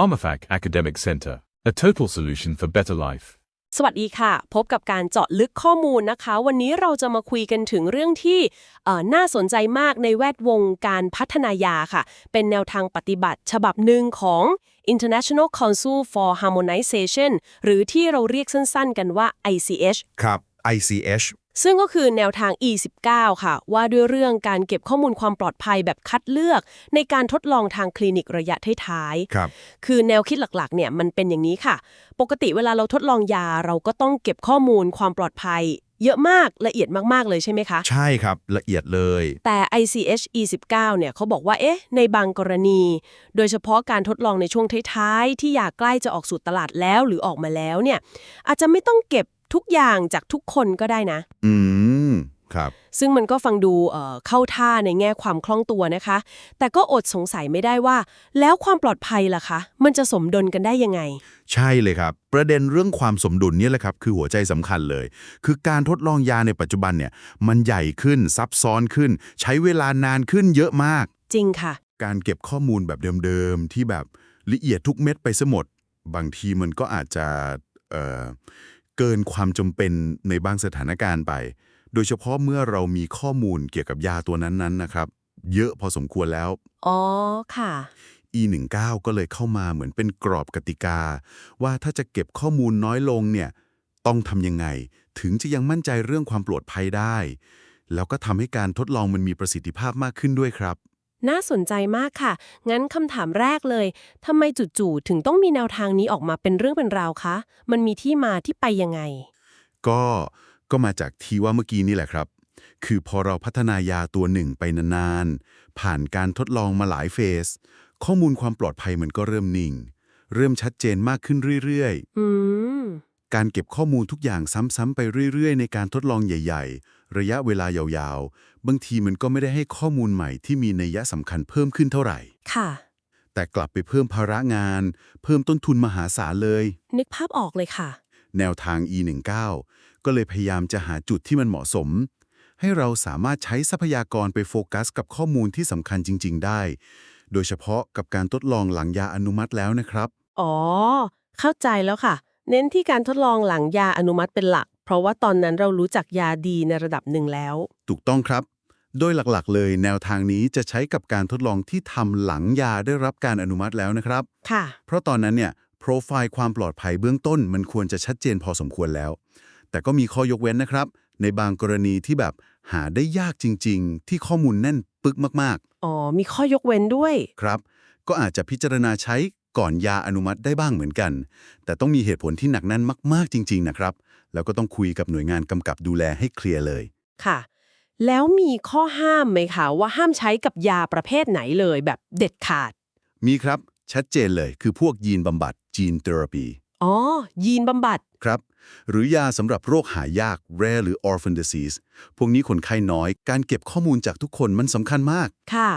PharmaFac Academic Center, a total solution for better life. สวัสดีค่ะ พบกับการเจาะลึกข้อมูลนะคะ วันนี้เราจะมาคุยกันถึงเรื่องที่เอ่อน่าสนใจมากในแวดวงการพัฒนายาค่ะ เป็นแนวทางปฏิบัติฉบับหนึ่งของ International Council for Harmonization หรือที่เราเรียกสั้นๆกันว่า ICH ครับ ICH ซึ่งก็คือแนวทาง E19 ค่ะ ว่าด้วยเรื่องการเก็บข้อมูลความปลอดภัยแบบคัดเลือก ในการทดลองทางคลินิกระยะท้ายๆครับ คือแนวคิดหลักๆ เนี่ยมันเป็นอย่างนี้ค่ะ ปกติเวลาเราทดลองยาเราก็ต้องเก็บข้อมูลความปลอดภัย เยอะมากละเอียดมากๆเลยใช่ไหมคะ ใช่ครับละเอียดเลย แต่ ICH E19 เนี่ยเขาบอกว่า เอ๊ะ ในบางกรณี โดยเฉพาะการทดลองในช่วงท้ายๆ ที่ยาใกล้จะออกสู่ตลาดแล้วหรือออกมาแล้วเนี่ย อาจจะไม่ต้องเก็บ ทุกอย่างจากทุกคนก็ได้นะ อืม ครับ ซึ่งมันก็ฟังดูเอ่อเข้าท่าในแง่ความคล่องตัวนะคะ แต่ก็อดสงสัยไม่ได้ว่า แล้วความปลอดภัยล่ะคะ มันจะสมดุลกันได้ยังไง ใช่เลยครับ ประเด็นเรื่องความสมดุลเนี่ยแหละครับ คือหัวใจสำคัญเลย คือการทดลองยาในปัจจุบันเนี่ย มันใหญ่ขึ้นซับซ้อนขึ้น ใช้เวลานานขึ้นเยอะมาก จริงค่ะ การเก็บข้อมูลแบบเดิมๆที่แบบละเอียดทุกเม็ดไปซะหมด บางทีมันก็อาจจะ เอ่อเกินความจำเป็นในบางสถานการณ์ไป โดยเฉพาะเมื่อเรามีข้อมูลเกี่ยวกับยาตัวนั้นๆนะครับ เยอะพอสมควรแล้ว อ๋อ ค่ะ E19 ก็เลยเข้ามาเหมือนเป็นกรอบกติกา ว่าถ้าจะเก็บข้อมูลน้อยลงเนี่ย ต้องทำยังไง ถึงจะยังมั่นใจเรื่องความปลอดภัยได้ แล้วก็ทำให้การทดลองมันมีประสิทธิภาพมากขึ้นด้วยครับ น่าสนใจมากค่ะ งั้นคำถามแรกเลยทำไมจู่ๆถึงต้องมีแนวทางนี้ออกมาเป็นเรื่องเป็นราวคะ มันมีที่มาที่ไปยังไง ก็ก็มาจากที่ว่าเมื่อกี้นี่แหละครับ คือพอเราพัฒนายาตัวหนึ่งไปนานๆ ผ่านการทดลองมาหลายเฟส ข้อมูลความปลอดภัยมันก็เริ่มนิ่ง เริ่มชัดเจนมากขึ้นเรื่อยๆ อืม การเก็บข้อมูลทุกอย่างซ้ำๆไปเรื่อยๆ ในการทดลองใหญ่ ๆ ระยะเวลายาวๆ บางทีมันก็ไม่ได้ให้ข้อมูลใหม่ที่มีนัยสำคัญเพิ่มขึ้นเท่าไหร่ ค่ะ แต่กลับไปเพิ่มภาระงาน เพิ่มต้นทุนมหาศาลเลย นึกภาพออกเลยค่ะ แนวทาง E19 ก็เลยพยายามจะหาจุดที่มันเหมาะสม ให้เราสามารถใช้ทรัพยากรไปโฟกัส กับข้อมูลที่สำคัญจริง ๆ ได้ โดยเฉพาะกับการทดลองหลังยาอนุมัติแล้วนะครับ อ๋อ เข้าใจแล้วค่ะ เน้นที่การทดลองหลังยาอนุมัติเป็นหลัก เพราะว่าตอนนั้นเรารู้จักยาดีในระดับหนึ่งแล้ว ถูกต้องครับ โดยหลักๆ เลยแนวทางนี้จะใช้กับการทดลองที่ทำหลังยาได้รับการอนุมัติแล้วนะครับ ค่ะ เพราะตอนนั้นเนี่ยโปรไฟล์ความปลอดภัยเบื้องต้นมันควรจะชัดเจนพอสมควรแล้ว แต่ก็มีข้อยกเว้นนะครับ ในบางกรณีที่แบบหาได้ยากจริง ๆ ที่ข้อมูลแน่นปึกมากอ๋อ มีข้อยกเว้นด้วยๆครับ ก็อาจจะพิจารณาใช้ ก่อนยาอนุมัติได้บ้างเหมือนกัน แต่ต้องมีเหตุผลที่หนักแน่นมาก ๆ จริง ๆ นะครับ แล้วก็ต้องคุยกับหน่วยงานกำกับดูแลให้เคลียร์เลย ค่ะ แล้วมีข้อห้ามไหมคะว่าห้ามใช้กับยาประเภทไหนเลยแบบเด็ดขาด มีครับชัดเจนเลยคือพวกยีนบำบัด gene therapy อ๋อ ยีนบำบัดครับ หรือยาสำหรับโรคหายาก rare หรือ orphan disease พวกนี้คนไข้น้อย การเก็บข้อมูลจากทุกคนมันสำคัญมาก ค่ะ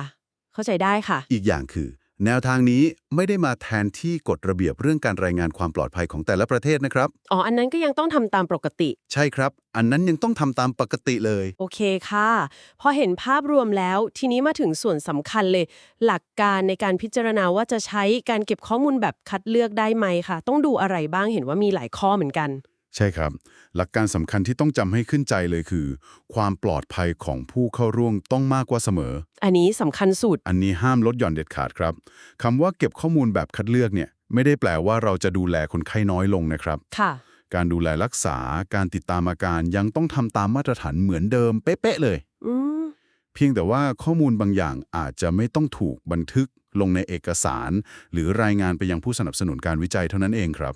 เข้าใจได้ค่ะ อีกอย่างคือ แนวทางนี้ไม่ได้มาแทนที่กฎระเบียบเรื่องการรายงานความปลอดภัยของแต่ละประเทศนะครับ อ๋อ อันนั้นก็ยังต้องทำตามปกติ ใช่ครับ อันนั้นยังต้องทำตามปกติเลย โอเคค่ะ พอเห็นภาพรวมแล้ว ทีนี้มาถึงส่วนสำคัญเลย หลักการในการพิจารณาว่าจะใช้การเก็บข้อมูลแบบคัดเลือกได้ไหมค่ะ ต้องดูอะไรบ้างเห็นว่ามีหลายข้อเหมือนกัน ใช่ครับ หลักการสำคัญที่ต้องจำให้ขึ้นใจเลยคือ ความปลอดภัยของผู้เข้าร่วมต้องมากกว่าเสมอ อันนี้สำคัญสุด อันนี้ห้ามลดหย่อนเด็ดขาดครับคำว่าเก็บข้อมูลแบบคัดเลือกเนี่ย ไม่ได้แปลว่าเราจะดูแลคนไข้น้อยลงนะครับ ค่ะ การดูแลรักษา การติดตามอาการยังต้องทำตามมาตรฐานเหมือนเดิมเป๊ะๆเลย อืมเพียงแต่ว่าข้อมูลบางอย่างอาจจะไม่ต้องถูกบันทึกลงในเอกสาร หรือรายงานไปยังผู้สนับสนุนการวิจัยเท่านั้นเองครับ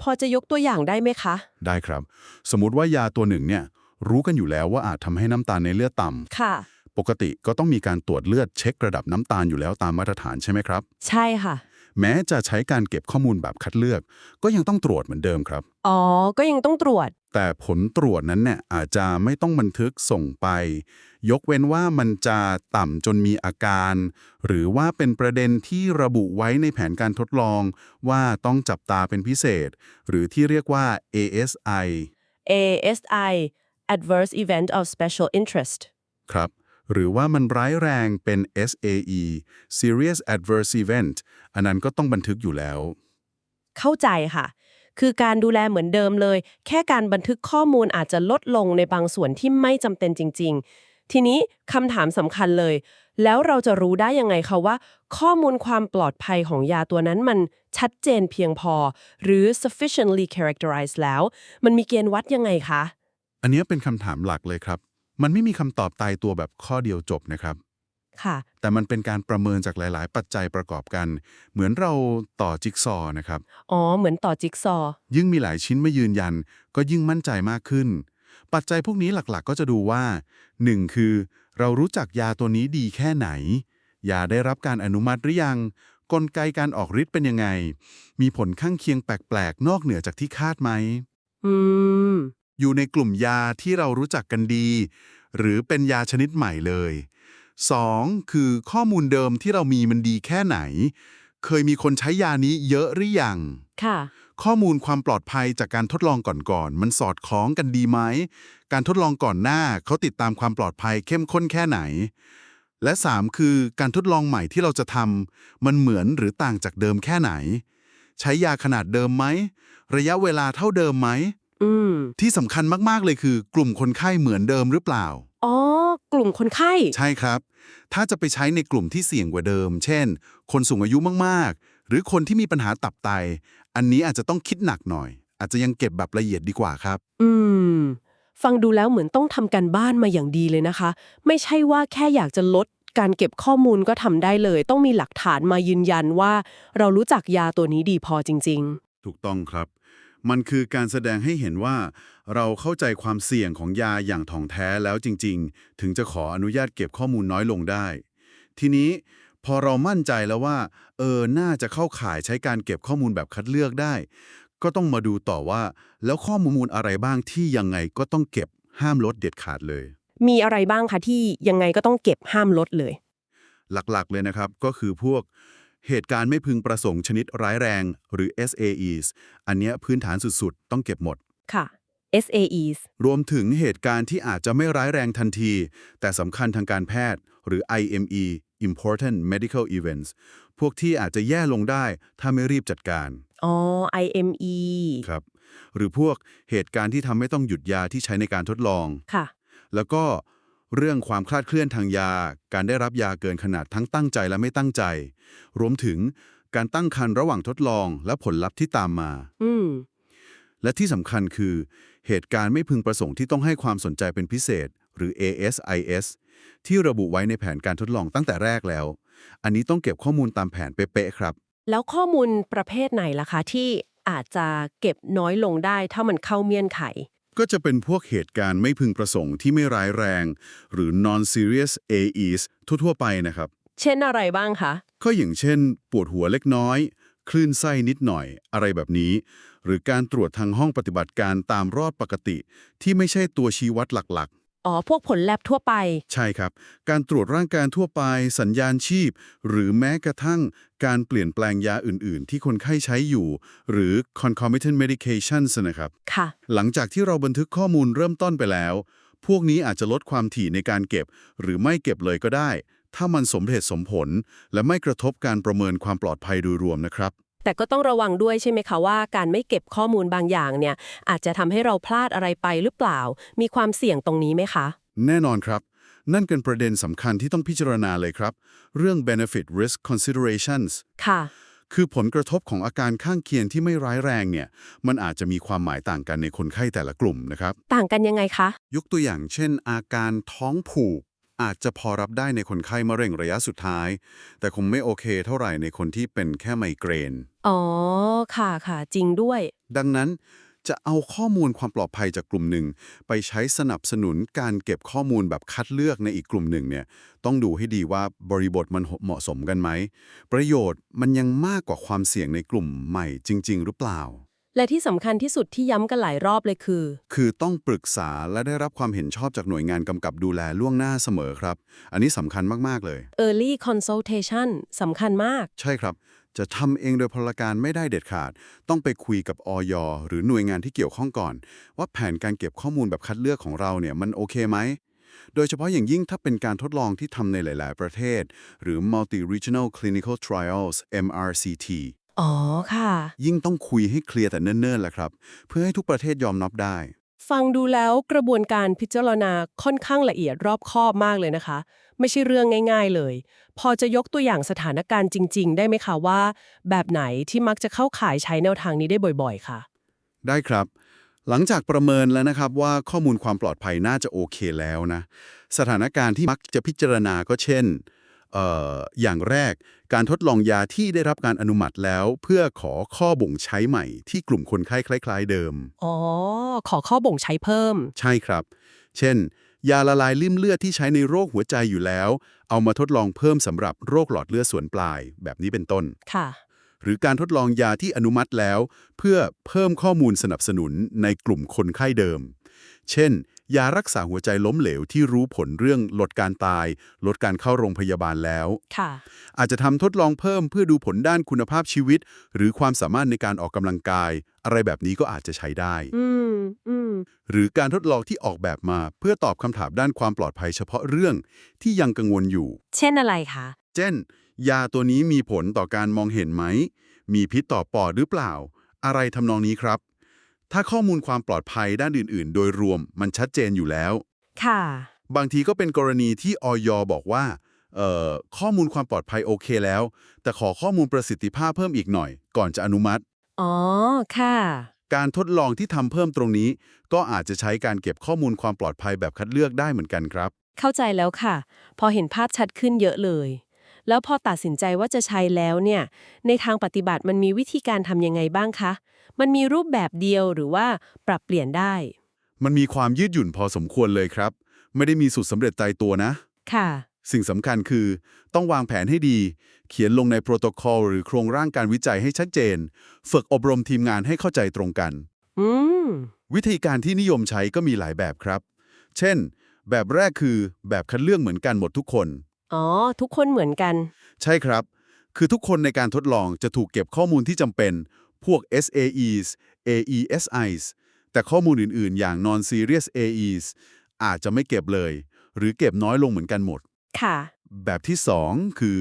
พอจะยกตัวอย่างได้ไหมคะ ได้ครับ สมมุติว่ายาตัวหนึ่งเนี่ยรู้กันอยู่แล้วว่าอาจทำให้น้ำตาลในเลือดต่ำค่ะ ปกติก็ต้องมีการตรวจเลือดเช็คระดับน้ำตาลอยู่แล้วตามมาตรฐานใช่ไหมครับ ใช่ค่ะ แม้จะใช้การเก็บข้อมูลแบบคัดเลือก ก็ยังต้องตรวจเหมือนเดิมครับ อ๋อ ก็ยังต้องตรวจ แต่ผลตรวจนั้นเนี่ยอาจจะไม่ต้องบันทึกส่งไป ยกเว้นว่ามันจะต่ำจนมีอาการ หรือว่าเป็นประเด็นที่ระบุไว้ในแผนการทดลองว่าต้องจับตาเป็นพิเศษ หรือที่เรียกว่า ASI ASI Adverse Event of Special Interest ครับ หรือว่ามันร้ายแรงเป็น SAE Serious Adverse Event อันนั้นก็ต้องบันทึกอยู่แล้ว เข้าใจค่ะ คือการดูแลเหมือนเดิมเลย แค่การบันทึกข้อมูลอาจจะลดลงในบางส่วนที่ไม่จำเป็นจริง ๆ ทีนี้คำถามสำคัญเลย แล้วเราจะรู้ได้ยังไงคะว่า ข้อมูลความปลอดภัยของยาตัวนั้นมันชัดเจนเพียงพอ หรือ sufficiently characterized แล้ว มันมีเกณฑ์วัดยังไงคะ อันเนี้ยเป็นคำถามหลักเลยครับ มันไม่มีคำตอบตายตัวแบบข้อเดียวจบนะครับ ค่ะ แต่มันเป็นการประเมินจากหลาย ๆ ปัจจัยประกอบกัน เหมือนเราต่อจิ๊กซอว์นะครับ อ๋อ เหมือนต่อจิ๊กซอว์ยิ่งมีหลายชิ้นมายืนยัน ก็ยิ่งมั่นใจมากขึ้น ปัจจัยพวกนี้หลัก ๆ ก็จะดูว่า 1. คือ เรารู้จักยาตัวนี้ดีแค่ไหน ยาได้รับการอนุมัติหรือยัง กลไกการออกฤทธิ์เป็นยังไง มีผลข้างเคียงแปลก ๆ นอกเหนือจากที่คาดไหม อืม อยู่ในกลุ่มยาที่เรารู้จักกันดี หรือเป็นยาชนิดใหม่เลย 2. คือข้อมูลเดิมที่เรามีมันดีแค่ไหน เคยมีคนใช้ยานี้เยอะหรือยัง ค่ะ ข้อมูลความปลอดภัยจากการทดลองก่อนๆ มันสอดคล้องกันดีไหม การทดลองก่อนหน้าเขาติดตามความปลอดภัยเข้มข้นแค่ไหน และ 3 คือการทดลองใหม่ที่เราจะทำมันเหมือนหรือต่างจากเดิมแค่ไหน ใช้ยาขนาดเดิมไหม ระยะเวลาเท่าเดิมไหม อืม ที่สำคัญมากๆเลยคือกลุ่มคนไข้เหมือนเดิมหรือเปล่า อ๋อ กลุ่มคนไข้ ใช่ครับ ถ้าจะไปใช้ในกลุ่มที่เสี่ยงกว่าเดิม เช่น คนสูงอายุมากๆ หรือคนที่มีปัญหาตับไต อันนี้อาจจะต้องคิดหนักหน่อย อาจจะยังเก็บแบบละเอียดดีกว่าครับ อืม ฟังดูแล้วเหมือนต้องทำกันบ้านมาอย่างดีเลยนะคะ ไม่ใช่ว่าแค่อยากจะลดการเก็บข้อมูลก็ทำได้เลย ต้องมีหลักฐานมายืนยันว่า เรารู้จักยาตัวนี้ดีพอจริง ถูกต้องครับ มันคือการแสดงให้เห็นว่า เราเข้าใจความเสี่ยงของยาอย่างถ่องแท้แล้วจริง ๆ ถึงจะขออนุญาตเก็บข้อมูลน้อยลงได้ ทีนี้พอเรามั่นใจแล้วว่า เออ น่าจะเข้าข่ายใช้การเก็บข้อมูลแบบคัดเลือกได้ ก็ต้องมาดูต่อว่า แล้วข้อมูลอะไรบ้างที่ยังไงก็ต้องเก็บห้ามลดเด็ดขาดเลยๆมีอะไรบ้างคะที่ยังไงก็ต้องเก็บห้ามลดเลย หลักๆเลยนะครับก็คือพวก เหตุการณ์ไม่พึงประสงค์ชนิดร้ายแรง หรือ SAEs อันเนี้ยพื้นฐานสุดๆ ต้องเก็บหมด ค่ะ SAEs รวมถึงเหตุการณ์ที่อาจจะไม่ร้ายแรงทันที แต่สำคัญทางการแพทย์ หรือ IME Important Medical Events พวกที่อาจจะแย่ลงได้ถ้าไม่รีบจัดการ อ๋อ IME ครับ หรือพวกเหตุการณ์ที่ทำให้ต้องหยุดยาที่ใช้ในการทดลอง ค่ะ แล้วก็ เรื่องความคลาดเคลื่อนทางยา การได้รับยาเกินขนาดทั้งตั้งใจและไม่ตั้งใจ รวมถึงการตั้งครรภ์ระหว่างทดลองและผลลัพธ์ที่ตามมา อืและที่สำคัญคือ เหตุการณ์ไม่พึงประสงค์ที่ต้องให้ความสนใจเป็นพิเศษ หรือ ASIS ที่ระบุไว้ในแผนการทดลองตั้งแต่แรกแล้ว อันนี้ต้องเก็บข้อมูลตามแผนเป๊ะๆครับ แล้วข้อมูลประเภทไหนล่ะคะที่อาจจะเก็บน้อยลงได้ถ้ามันเข้าเมียนไข ก็จะเป็นพวกเหตุการณ์ไม่พึงประสงค์ที่ไม่ร้ายแรง หรือ non-serious AEs ทั่วๆไปนะครับ เช่นอะไรบ้างคะ ก็อย่างเช่น ปวดหัวเล็กน้อย คลื่นไส้นิดหน่อย อะไรแบบนี้ หรือการตรวจทางห้องปฏิบัติการตามรอดปกติ ที่ไม่ใช่ตัวชี้วัดหลัก อ๋อ พวกผลแลบทั่วไปๆใช่ครับ การตรวจร่างกายทั่วไป สัญญาณชีพ หรือแม้กระทั่งการเปลี่ยนแปลงยาอื่น ๆ ที่คนไข้ใช้อยู่ หรือ concomitant medications นะครับ ค่ะ หลังจากที่เราบันทึกข้อมูลเริ่มต้นไปแล้ว พวกนี้อาจจะลดความถี่ในการเก็บ หรือไม่เก็บเลยก็ได้ ถ้ามันสมเหตุสมผล และไม่กระทบการประเมินความปลอดภัยโดยรวมนะครับ แต่ก็ต้องระวังด้วยใช่ไหมคะว่าการไม่เก็บข้อมูลบางอย่างเนี่ยอาจจะทำให้เราพลาดอะไรไปหรือเปล่า มีความเสี่ยงตรงนี้ไหมคะ แน่นอนครับ นั่นเป็นประเด็นสำคัญที่ต้องพิจารณาเลยครับ เรื่อง benefit risk considerations ค่ะคือผลกระทบของอาการข้างเคียงที่ไม่ร้ายแรงเนี่ย มันอาจจะมีความหมายต่างกันในคนไข้แต่ละกลุ่มนะครับ ต่างกันยังไงคะ ยกตัวอย่างเช่น อาการท้องผูก อาจจะพอรับได้ในคนไข้มะเร็งระยะสุดท้าย แต่คงไม่โอเคเท่าไหร่ในคนที่เป็นแค่ไมเกรน อ๋อ ค่ะค่ะจริงด้วย ดังนั้นจะเอาข้อมูลความปลอดภัยจากกลุ่มหนึ่ง ไปใช้สนับสนุนการเก็บข้อมูลแบบคัดเลือกในอีกกลุ่มหนึ่งเนี่ยต้องดูให้ดีว่าบริบทมันเหมาะสมกันไหม ประโยชน์มันยังมากกว่าความเสี่ยงในกลุ่มใหม่จริง ๆ หรือเปล่า และที่สำคัญที่สุดที่ย้ำกันหลายรอบเลยคือ คือต้องปรึกษาและได้รับความเห็นชอบจากหน่วยงานกำกับดูแลล่วงหน้าเสมอครับ อันนี้สำคัญมากๆเลย early consultation สำคัญมาก ใช่ครับ จะทำเองโดยพลการไม่ได้เด็ดขาด ต้องไปคุยกับอย หรือหน่วยงานที่เกี่ยวข้องก่อน ว่าแผนการเก็บข้อมูลแบบคัดเลือกของเราเนี่ยมันโอเคไหมโดยเฉพาะอย่างยิ่งถ้าเป็นการทดลองที่ทำในหลาย ๆ ประเทศ หรือ multi-regional clinical trials MRCT อ๋อค่ะ ยิ่งต้องคุยให้เคลียร์แต่เนิ่นๆแหละครับ เพื่อให้ทุกประเทศยอมรับได้ ฟังดูแล้วกระบวนการพิจารณาค่อนข้างละเอียดรอบคอบมากเลยนะคะ ไม่ใช่เรื่องง่าย ๆเลย พอจะยกตัวอย่างสถานการณ์จริง ๆ ได้ไหมคะว่า แบบไหนที่มักจะเข้าข่ายใช้แนวทางนี้ได้บ่อยๆ ค่ะ ได้ครับ หลังจากประเมินแล้วนะครับว่าข้อมูลความปลอดภัยน่าจะโอเคแล้วนะ สถานการณ์ที่มักจะพิจารณาก็เช่นเอ่ออย่างแรกการทดลองยาที่ได้รับการอนุมัติแล้ว เพื่อขอข้อบ่งใช้ใหม่ที่กลุ่มคนไข้คล้าย ๆ เดิม อ๋อ ขอข้อบ่งใช้เพิ่ม ใช่ครับ เช่น ยาละลายริ่มเลือดที่ใช้ในโรคหัวใจอยู่แล้ว เอามาทดลองเพิ่มสำหรับโรคหลอดเลือดส่วนปลาย แบบนี้เป็นต้น ค่ะ หรือการทดลองยาที่อนุมัติแล้ว เพื่อเพิ่มข้อมูลสนับสนุนในกลุ่มคนไข้เดิม เช่น ยารักษาหัวใจล้มเหลวที่รู้ผลเรื่องลดการตาย ลดการเข้าโรงพยาบาลแล้วค่ะอาจจะทำทดลองเพิ่มเพื่อดูผลด้านคุณภาพชีวิต หรือความสามารถในการออกกำลังกาย อะไรแบบนี้ก็อาจจะใช้ได้อืมอืมหรือการทดลองที่ออกแบบมาเพื่อตอบคำถามด้านความปลอดภัยเฉพาะเรื่องที่ยังกังวลอยู่ เช่นอะไรคะ เช่น ยาตัวนี้มีผลต่อการมองเห็นไหม มีพิษต่อปอดหรือเปล่า อะไรทำนองนี้ครับ ถ้าข้อมูลความปลอดภัยด้านอื่น ๆ โดยรวมมันชัดเจนอยู่แล้ว ค่ะ บางทีก็เป็นกรณีที่ออยบอกว่าเอ่อข้อมูลความปลอดภัยโอเคแล้ว แต่ขอข้อมูลประสิทธิภาพเพิ่มอีกหน่อย ก่อนจะอนุมัติ อ๋อ ค่ะ การทดลองที่ทำเพิ่มตรงนี้ ก็อาจจะใช้การเก็บข้อมูลความปลอดภัยแบบคัดเลือกได้เหมือนกันครับ เข้าใจแล้วค่ะ พอเห็นภาพชัดขึ้นเยอะเลย แล้วพอตัดสินใจว่าจะใช้แล้วเนี่ย ในทางปฏิบัติมันมีวิธีการทำยังไงบ้างคะ มันมีรูปแบบเดียวหรือว่าปรับเปลี่ยนได้ มันมีความยืดหยุ่นพอสมควรเลยครับ ไม่ได้มีสูตรสำเร็จตายตัวนะ ค่ะ สิ่งสำคัญคือ ต้องวางแผนให้ดี เขียนลงในโปรโตคอลหรือโครงร่างการวิจัยให้ชัดเจน ฝึกอบรมทีมงานให้เข้าใจตรงกัน อืม วิธีการที่นิยมใช้ก็มีหลายแบบครับ เช่น แบบแรกคือแบบคัดเลือกเหมือนกันหมดทุกคน อ๋อ ทุกคนเหมือนกัน ใช่ครับ คือทุกคนในการทดลองจะถูกเก็บข้อมูลที่จำเป็น พวก SAEs AESIs แต่ข้อมูลอื่น ๆ อย่าง non-serious AEs อาจจะไม่เก็บเลย หรือเก็บน้อยลงเหมือนกันหมด ค่ะ แบบที่ 2 คือ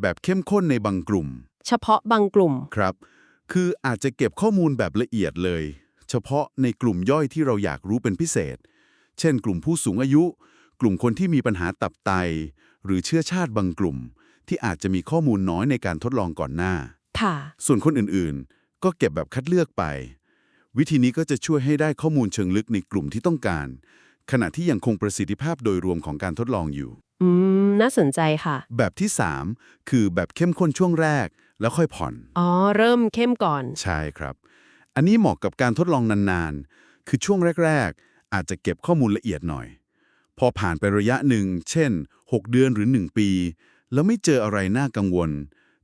แบบเข้มข้นในบางกลุ่ม เฉพาะบางกลุ่ม ครับ คืออาจจะเก็บข้อมูลแบบละเอียดเลย เฉพาะในกลุ่มย่อยที่เราอยากรู้เป็นพิเศษ เช่น กลุ่มผู้สูงอายุ กลุ่มคนที่มีปัญหาตับไต หรือเชื้อชาติบางกลุ่ม ที่อาจจะมีข้อมูลน้อยในการทดลองก่อนหน้า ค่ะ ส่วนคนอื่นๆ ก็เก็บแบบคัดเลือกไป วิธีนี้ก็จะช่วยให้ได้ข้อมูลเชิงลึกในกลุ่มที่ต้องการ ขณะที่ยังคงประสิทธิภาพโดยรวมของการทดลองอยู่ อืม น่าสนใจค่ะ แบบที่ 3 คือแบบเข้มข้นช่วงแรก แล้วค่อยผ่อน อ๋อ เริ่มเข้มก่อน ใช่ครับ อันนี้เหมาะกับการทดลองนานๆ คือช่วงแรก ๆ อาจจะเก็บข้อมูลละเอียดหน่อย พอผ่านไประยะหนึ่ง เช่น 6 เดือนหรือ 1 ปี แล้วไม่เจออะไรน่ากังวล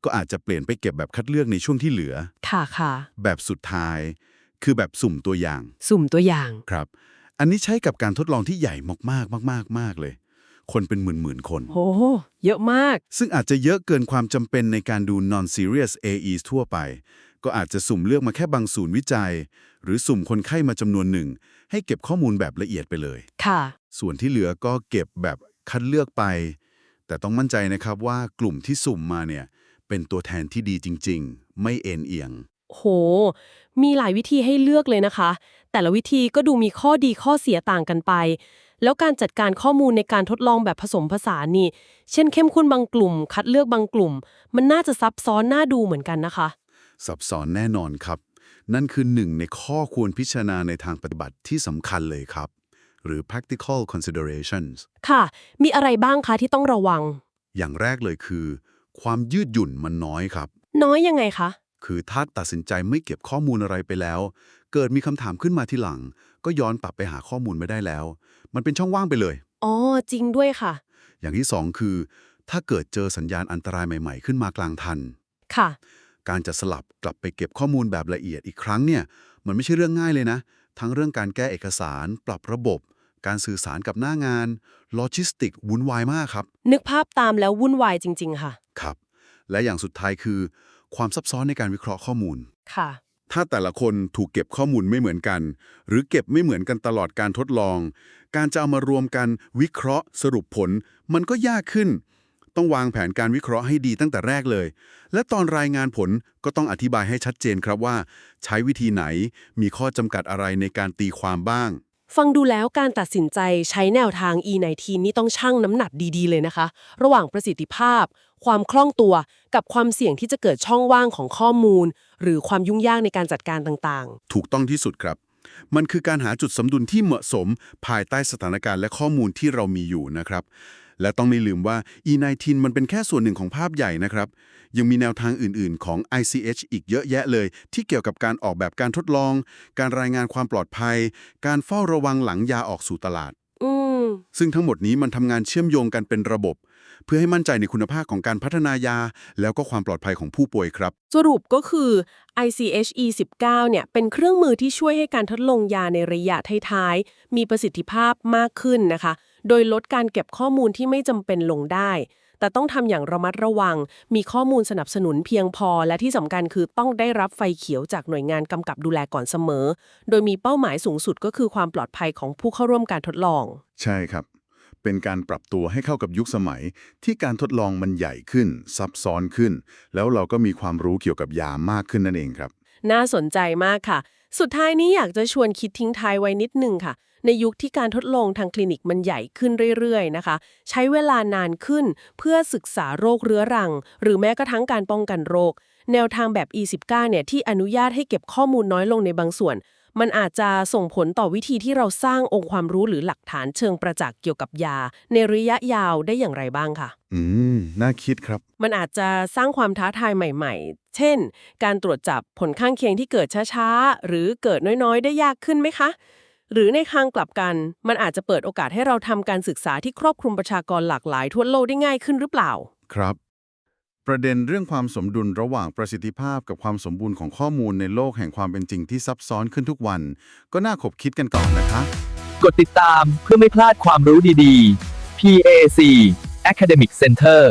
ก็อาจจะเปลี่ยนไปเก็บแบบคัดเลือกในช่วงที่เหลือ ค่ะค่ะ แบบสุดท้าย คือแบบสุ่มตัวอย่าง สุ่มตัวอย่าง ครับ อันนี้ใช้กับการทดลองที่ใหญ่มากๆมากๆมากเลย คนเป็นหมื่นๆคนโหเยอะมาก ซึ่งอาจจะเยอะเกินความจำเป็นในการดู non-serious AEs ทั่วไป ก็อาจจะสุ่มเลือกมาแค่บางศูนย์วิจัย หรือสุ่มคนไข้มาจำนวนหนึ่ง ให้เก็บข้อมูลแบบละเอียดไปเลย ค่ะ ส่ส่วนที่เหลือก็เก็บแบบคัดเลือกไป แต่ต้องมั่นใจนะครับว่ากลุ่มที่สุ่มมาเนี่ย เป็นตัวแทนที่ดีจริง ๆ ไม่เอ็นเอียง โห มีหลายวิธีให้เลือกเลยนะคะ แต่ละวิธีก็ดูมีข้อดีข้อเสียต่างกันไป แล้วการจัดการข้อมูลในการทดลองแบบผสมผสานนี่ เช่นเข้มข้นบางกลุ่ม คัดเลือกบางกลุ่ม มันน่าจะซับซ้อนน่าดูเหมือนกันนะคะ ซับซ้อนแน่นอนครับ นั่นคือหนึ่งในข้อควรพิจารณาในทางปฏิบัติที่สำคัญเลยครับ หรือ practical considerations ค่ะ มีอะไรบ้างคะที่ต้องระวัง อย่างแรกเลยคือ ความยืดหยุ่นมันน้อยครับ น้อยยังไงคะ คือถ้าตัดสินใจไม่เก็บข้อมูลอะไรไปแล้ว เกิดมีคำถามขึ้นมาทีหลัง ก็ย้อนปรับไปหาข้อมูลไม่ได้แล้ว มันเป็นช่องว่างไปเลย อ๋อ จริงด้วยค่ะ อย่างที่สองคือ ถ้าเกิดเจอสัญญาณอันตรายใหม่ ๆ ขึ้นมากลางทัน ค่ะ การจะสลับกลับไปเก็บข้อมูลแบบละเอียดอีกครั้งเนี่ย มันไม่ใช่เรื่องง่ายเลยนะ ทั้งเรื่องการแก้เอกสาร ปรับระบบ การสื่อสารกับหน้างานโลจิสติกวุ่นวายมากครับ นึกภาพตามแล้ววุ่นวายจริง ๆ ค่ะ ครับ และอย่างสุดท้ายคือ ความซับซ้อนในการวิเคราะห์ข้อมูล ค่ะ ถ้าแต่ละคนถูกเก็บข้อมูลไม่เหมือนกัน หรือเก็บไม่เหมือนกันตลอดการทดลอง การจะเอามารวมกันวิเคราะห์ สรุปผล มันก็ยากขึ้น ต้องวางแผนการวิเคราะห์ให้ดีตั้งแต่แรกเลย และตอนรายงานผลก็ต้องอธิบายให้ชัดเจนครับว่า ใช้วิธีไหนมีข้อจำกัดอะไรในการตีความบ้าง ฟังดูแล้วการตัดสินใจใช้แนวทาง E19 นี่ต้องชั่งน้ำหนักดีๆ เลยนะคะ ระหว่างประสิทธิภาพ ความคล่องตัว กับความเสี่ยงที่จะเกิดช่องว่างของข้อมูล หรือความยุ่งยากในการจัดการต่างๆ ถูกต้องที่สุดครับ มันคือการหาจุดสมดุลที่เหมาะสม ภายใต้สถานการณ์และข้อมูลที่เรามีอยู่นะครับ และต้องไม่ลืมว่า E19 มันเป็นแค่ส่วนหนึ่งของภาพใหญ่นะครับ ยังมีแนวทางอื่น ๆ ของ ICH อีกเยอะแยะเลย ที่เกี่ยวกับการออกแบบการทดลอง การรายงานความปลอดภัย การเฝ้าระวังหลังยาออกสู่ตลาดๆอืมซึ่งทั้งหมดนี้มันทำงานเชื่อมโยงกันเป็นระบบ เพื่อให้มั่นใจในคุณภาพของการพัฒนายา แล้วก็ความปลอดภัยของผู้ป่วยครับ สรุปก็คือ ICH E19 เนี่ย เป็นเครื่องมือที่ช่วยให้การทดลองยาในระยะท้ายๆ มีประสิทธิภาพมากขึ้นนะคะ โดยลดการเก็บข้อมูลที่ไม่จำเป็นลงได้ แต่ต้องทำอย่างระมัดระวัง มีข้อมูลสนับสนุนเพียงพอ และที่สำคัญคือต้องได้รับไฟเขียวจากหน่วยงานกำกับดูแลก่อนเสมอ โดยมีเป้าหมายสูงสุดก็คือความปลอดภัยของผู้เข้าร่วมการทดลอง ใช่ครับ เป็นการปรับตัวให้เข้ากับยุคสมัย ที่การทดลองมันใหญ่ขึ้น ซับซ้อนขึ้น แล้วเราก็มีความรู้เกี่ยวกับยามากขึ้นนั่นเองครับ น่าสนใจมากค่ะ สุดท้ายนี้อยากจะชวนคิดทิ้งท้ายไว้นิดนึงค่ะ ในยุคที่การทดลองทางคลินิกมันใหญ่ขึ้นเรื่อยๆนะคะ ใช้เวลานานขึ้นเพื่อศึกษาโรคเรื้อรัง หรือแม้กระทั่งการป้องกันโรค แนวทางแบบ E19 เนี่ยที่อนุญาตให้เก็บข้อมูลน้อยลงในบางส่วน มันอาจจะส่งผลต่อวิธีที่เราสร้างองค์ความรู้หรือหลักฐานเชิงประจักษ์เกี่ยวกับยา ในระยะยาวได้อย่างไรบ้างค่ะอืมน่าคิดครับ มันอาจจะสร้างความท้าทายใหม่ ๆ เช่น การตรวจจับผลข้างเคียงที่เกิดช้าๆ หรือเกิดน้อยๆ ได้ยากขึ้นไหมคะ หรือในทางกลับกัน มันอาจจะเปิดโอกาสให้เราทำการศึกษาที่ครอบคลุมประชากรหลากหลายทั่วโลกได้ง่ายขึ้นหรือเปล่า ครับ ประเด็นเรื่องความสมดุลระหว่างประสิทธิภาพกับความสมบูรณ์ของข้อมูลในโลกแห่งความเป็นจริงที่ซับซ้อนขึ้นทุกวัน ก็น่าขบคิดกันก่อนนะคะ กดติดตามเพื่อไม่พลาดความรู้ดีๆ PAC Academic Center